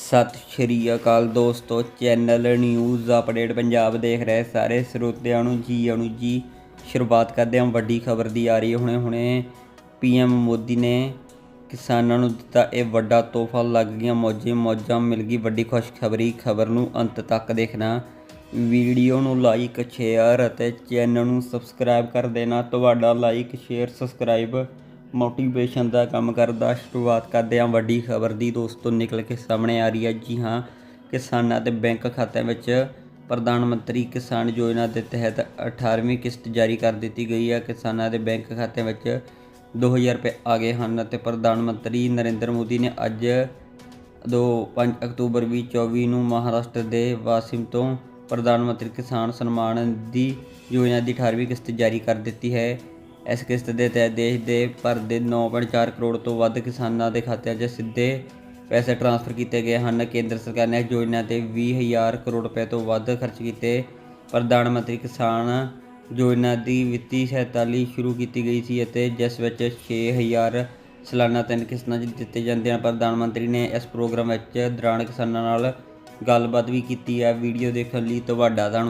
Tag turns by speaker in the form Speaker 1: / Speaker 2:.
Speaker 1: ਸਤਿ ਸ਼੍ਰੀ ਅਕਾਲ ਦੋਸਤੋ, channel news update Punjab ਦੇਖ ਰਹੇ ਸਾਰੇ ਸਰੋਤਿਆਂ ਨੂੰ ਜੀ ਆਣੂ ਜੀ। ਸ਼ੁਰੂਆਤ ਕਰਦੇ ਹਾਂ, ਵੱਡੀ ਖਬਰ ਦੀ ਆ ਰਹੀ ਹੈ। ਹੁਣੇ ਹੁਣੇ ਪੀਐਮ ਮੋਦੀ ਨੇ ਕਿਸਾਨਾਂ ਨੂੰ ਦਿੱਤਾ ਇਹ ਵੱਡਾ ਤੋਹਫਾ, ਲੱਗ ਗਿਆ ਮੌਜੇ, ਮੌਜਾਂ ਮਿਲ ਗਈ ਵੱਡੀ ਖੁਸ਼ਖਬਰੀ। ਖਬਰ ਨੂੰ ਅੰਤ ਤੱਕ ਦੇਖਣਾ, ਵੀਡੀਓ ਨੂੰ ਲਾਈਕ, ਸ਼ੇਅਰ ਅਤੇ ਚੈਨਲ ਨੂੰ ਸਬਸਕ੍ਰਾਈਬ ਕਰ ਦੇਣਾ। ਤੁਹਾਡਾ ਲਾਈਕ, ਸ਼ੇਅਰ, ਸਬਸਕ੍ਰਾਈਬ ਮੋਟੀਵੇਸ਼ਨ ਦਾ ਕੰਮ ਕਰਦਾ, ਸ਼ੁਰੂਆਤ ਕਰਦੇ ਹਾਂ ਵੱਡੀ ਖਬਰ ਦੀ। ਦੋਸਤੋ, ਨਿਕਲ ਕੇ ਸਾਹਮਣੇ ਆ ਰਹੀ ਹੈ ਜੀ ਹਾਂ, ਕਿਸਾਨਾਂ ਦੇ ਬੈਂਕ ਖਾਤਿਆਂ ਵਿੱਚ ਪ੍ਰਧਾਨ ਮੰਤਰੀ ਕਿਸਾਨ ਯੋਜਨਾ ਦੇ ਤਹਿਤ 18ਵੀਂ ਕਿਸ਼ਤ ਜਾਰੀ ਕਰ ਦਿੱਤੀ ਗਈ ਹੈ। ਕਿਸਾਨਾਂ ਦੇ ਬੈਂਕ ਖਾਤਿਆਂ ਵਿੱਚ 2000 ਰੁਪਏ ਆ ਗਏ ਹਨ ਅਤੇ ਪ੍ਰਧਾਨ ਮੰਤਰੀ ਨਰਿੰਦਰ ਮੋਦੀ ਨੇ ਅੱਜ 2 5 ਅਕਤੂਬਰ 2024 ਨੂੰ ਮਹਾਰਾਸ਼ਟਰ ਦੇ ਵਾਸਿਮ ਤੋਂ ਪ੍ਰਧਾਨ ਮੰਤਰੀ ਕਿਸਾਨ ਸਨਮਾਨ ਨਿਧੀ ਯੋਜਨਾ ਦੀ 18ਵੀਂ ਕਿਸ਼ਤ ਜਾਰੀ ਕਰ ਦਿੱਤੀ ਹੈ। ਇਸ ਕਿਸ਼ਤ ਦੇ ਤਹਿਤ ਦੇਸ਼ ਦੇ ਭਰ ਦੇ 9.4 ਕਰੋੜ ਤੋਂ ਵੱਧ ਕਿਸਾਨਾਂ ਦੇ ਖਾਤਿਆਂ 'ਚ ਸਿੱਧੇ ਪੈਸੇ ਟ੍ਰਾਂਸਫਰ ਕੀਤੇ ਗਏ ਹਨ। ਕੇਂਦਰ ਸਰਕਾਰ ਨੇ ਇਸ ਯੋਜਨਾ ਤੇ 20000 ਕਰੋੜ ਰੁਪਏ ਤੋਂ ਵੱਧ ਖਰਚ ਕੀਤੇ। ਪ੍ਰਧਾਨ ਮੰਤਰੀ ਕਿਸਾਨ ਯੋਜਨਾ ਦੀ ਵਿੱਤੀ ਸਹਾਇਤਾ ਲਈ ਸ਼ੁਰੂ ਕੀਤੀ ਗਈ ਸੀ ਅਤੇ ਜਿਸ ਵਿੱਚ 6000 ਸਾਲਾਨਾ ਤਿੰਨ ਕਿਸ਼ਤਾਂ 'ਚ ਦਿੱਤੇ ਜਾਂਦੇ ਹਨ। ਪ੍ਰਧਾਨ ਮੰਤਰੀ ਨੇ ਇਸ ਪ੍ਰੋਗਰਾਮ ਵਿੱਚ ਦੌਰਾਨ ਕਿਸਾਨਾਂ ਨਾਲ ਗੱਲਬਾਤ ਵੀ ਕੀਤੀ ਹੈ। ਵੀਡੀਓ ਦੇਖਣ ਲਈ ਤੁਹਾਡਾ ਧੰਨਵਾਦ।